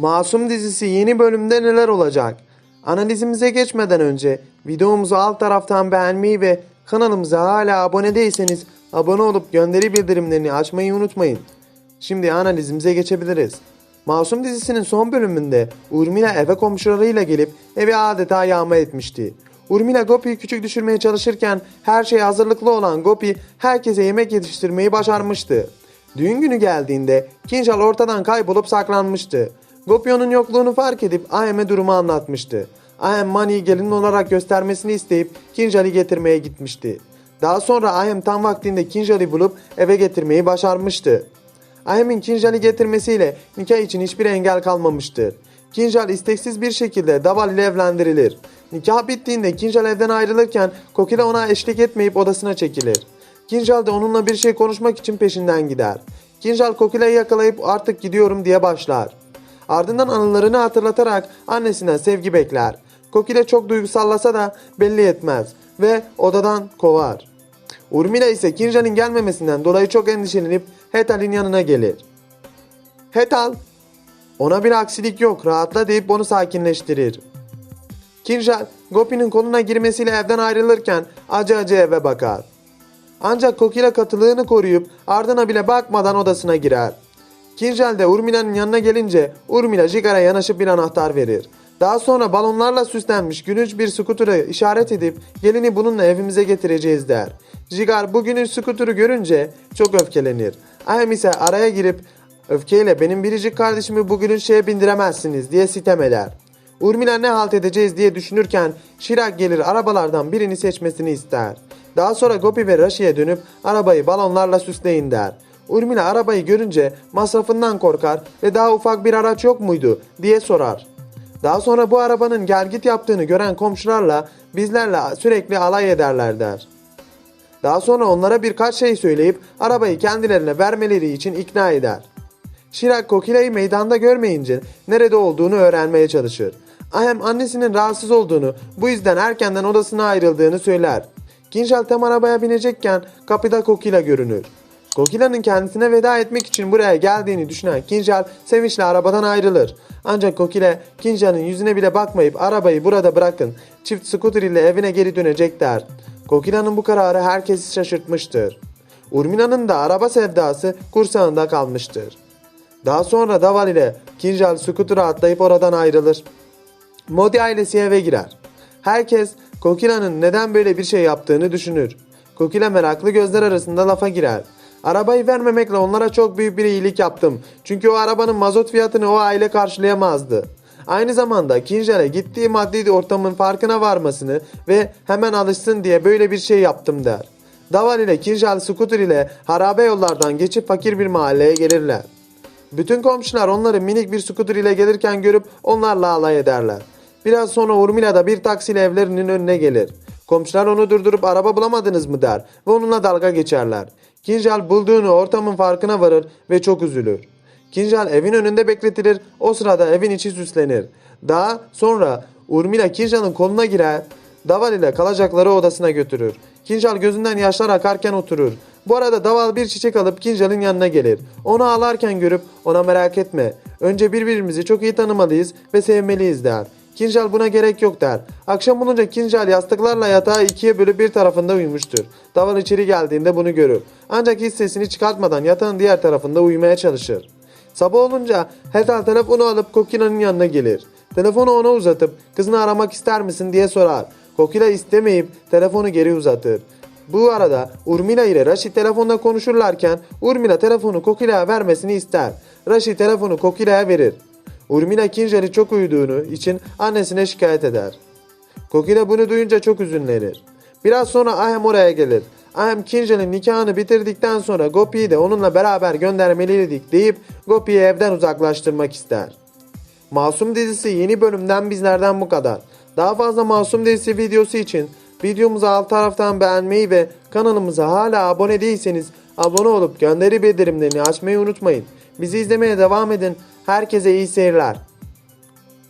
Masum dizisi yeni bölümde neler olacak? Analizimize geçmeden önce videomuzu alt taraftan beğenmeyi ve kanalımıza hala abone değilseniz abone olup gönderi bildirimlerini açmayı unutmayın. Şimdi analizimize geçebiliriz. Masum dizisinin son bölümünde Urmila eve komşularıyla gelip evi adeta yağma etmişti. Urmila Gopi'yi küçük düşürmeye çalışırken her şeye hazırlıklı olan Gopi herkese yemek yetiştirmeyi başarmıştı. Düğün günü geldiğinde Kinjal ortadan kaybolup saklanmıştı. Gopi onun yokluğunu fark edip Ahem'e durumu anlatmıştı. Ahem Mani'yi gelin olarak göstermesini isteyip Kinjal'i getirmeye gitmişti. Daha sonra Ahem tam vaktinde Kinjal'i bulup eve getirmeyi başarmıştı. Ahem'in Kinjal'i getirmesiyle nikah için hiçbir engel kalmamıştır. Kinjal isteksiz bir şekilde Daval ile evlendirilir. Nikah bittiğinde Kinjal evden ayrılırken Kokila ona eşlik etmeyip odasına çekilir. Kinjal de onunla bir şey konuşmak için peşinden gider. Kinjal Kokila'yı yakalayıp artık gidiyorum diye başlar. Ardından anılarını hatırlatarak annesinden sevgi bekler. Kokile çok duygusallasa da belli etmez ve odadan kovar. Urmila ise Kinjal'in gelmemesinden dolayı çok endişelenip Hetal'in yanına gelir. Hetal, ona bir aksilik yok rahatla deyip onu sakinleştirir. Kinjal, Gopi'nin koluna girmesiyle evden ayrılırken acı acı eve bakar. Ancak Kokila katılığını koruyup ardına bile bakmadan odasına girer. Kinjal de Urmila'nın yanına gelince Urmila Jigar'a yanaşıp bir anahtar verir. Daha sonra balonlarla süslenmiş gülünç bir skuturu işaret edip gelini bununla evimize getireceğiz der. Jigar bu gülünç skuturu görünce çok öfkelenir. Ahem ise araya girip öfkeyle benim biricik kardeşimi bu gülünç şeye bindiremezsiniz diye sitem eder. Urmila ne halt edeceğiz diye düşünürken Şirak gelir arabalardan birini seçmesini ister. Daha sonra Gopi ve Rashi'ye dönüp arabayı balonlarla süsleyin der. Urmila arabayı görünce masrafından korkar ve daha ufak bir araç yok muydu diye sorar. Daha sonra bu arabanın gelgit yaptığını gören komşularla bizlerle sürekli alay ederler der. Daha sonra onlara birkaç şey söyleyip arabayı kendilerine vermeleri için ikna eder. Şirak Kokila'yı meydanda görmeyince nerede olduğunu öğrenmeye çalışır. Ahem annesinin rahatsız olduğunu, bu yüzden erkenden odasına ayrıldığını söyler. Kinjal tam arabaya binecekken kapıda Kokila görünür. Kokila'nın kendisine veda etmek için buraya geldiğini düşünen Kinjal sevinçle arabadan ayrılır. Ancak Kokila Kinjal'ın yüzüne bile bakmayıp arabayı burada bırakın, çift scooter ile evine geri dönecek der. Kokila'nın bu kararı herkesi şaşırtmıştır. Urmina'nın da araba sevdası kursağında kalmıştır. Daha sonra Daval ile Kinjal skutura atlayıp oradan ayrılır. Modi ailesi eve girer. Herkes Kokila'nın neden böyle bir şey yaptığını düşünür. Kokila meraklı gözler arasında lafa girer. Arabayı vermemekle onlara çok büyük bir iyilik yaptım. Çünkü o arabanın mazot fiyatını o aile karşılayamazdı. Aynı zamanda Kinjal'e gittiği maddi ortamın farkına varmasını ve hemen alışsın diye böyle bir şey yaptım der. Daval ile Kinjal skuter ile harabe yollardan geçip fakir bir mahalleye gelirler. Bütün komşular onları minik bir skuter ile gelirken görüp onlarla alay ederler. Biraz sonra Urmila da bir taksiyle evlerinin önüne gelir. Komşular onu durdurup araba bulamadınız mı der ve onunla dalga geçerler. Kinjal bulduğunu ortamın farkına varır ve çok üzülür. Kinjal evin önünde bekletilir, o sırada evin içi süslenir. Daha sonra Urmila Kinjal'ın koluna girer, Daval ile kalacakları odasına götürür. Kinjal gözünden yaşlar akarken oturur. Bu arada Daval bir çiçek alıp Kinjal'ın yanına gelir. Onu ağlarken görüp ona merak etme. Önce birbirimizi çok iyi tanımalıyız ve sevmeliyiz der. Kinjal buna gerek yok der. Akşam olunca Kinjal yastıklarla yatağı ikiye bölüp bir tarafında uyumuştur. Daval içeri geldiğinde bunu görür. Ancak hiç sesini çıkartmadan yatağın diğer tarafında uyumaya çalışır. Sabah olunca Hetal telefonu alıp Kokina'nın yanına gelir. Telefonu ona uzatıp kızını aramak ister misin diye sorar. Kokila istemeyip telefonu geri uzatır. Bu arada Urmila ile Raşit telefonda konuşurlarken Urmila telefonu Kokila'ya vermesini ister. Raşit telefonu Kokila'ya verir. Urmila Kinjal'i çok uyuduğunu için annesine şikayet eder. Kokila bunu duyunca çok üzünlenir. Biraz sonra Ahem oraya gelir. Ahem Kinjal'in nikahını bitirdikten sonra Gopi'yi de onunla beraber göndermeliydik deyip Gopi'yi evden uzaklaştırmak ister. Masum dizisi yeni bölümden bizlerden bu kadar. Daha fazla Masum dizisi videosu için videomuzu alt taraftan beğenmeyi ve kanalımıza hala abone değilseniz abone olup gönderi bildirimlerini açmayı unutmayın. Bizi izlemeye devam edin. Herkese iyi seyirler.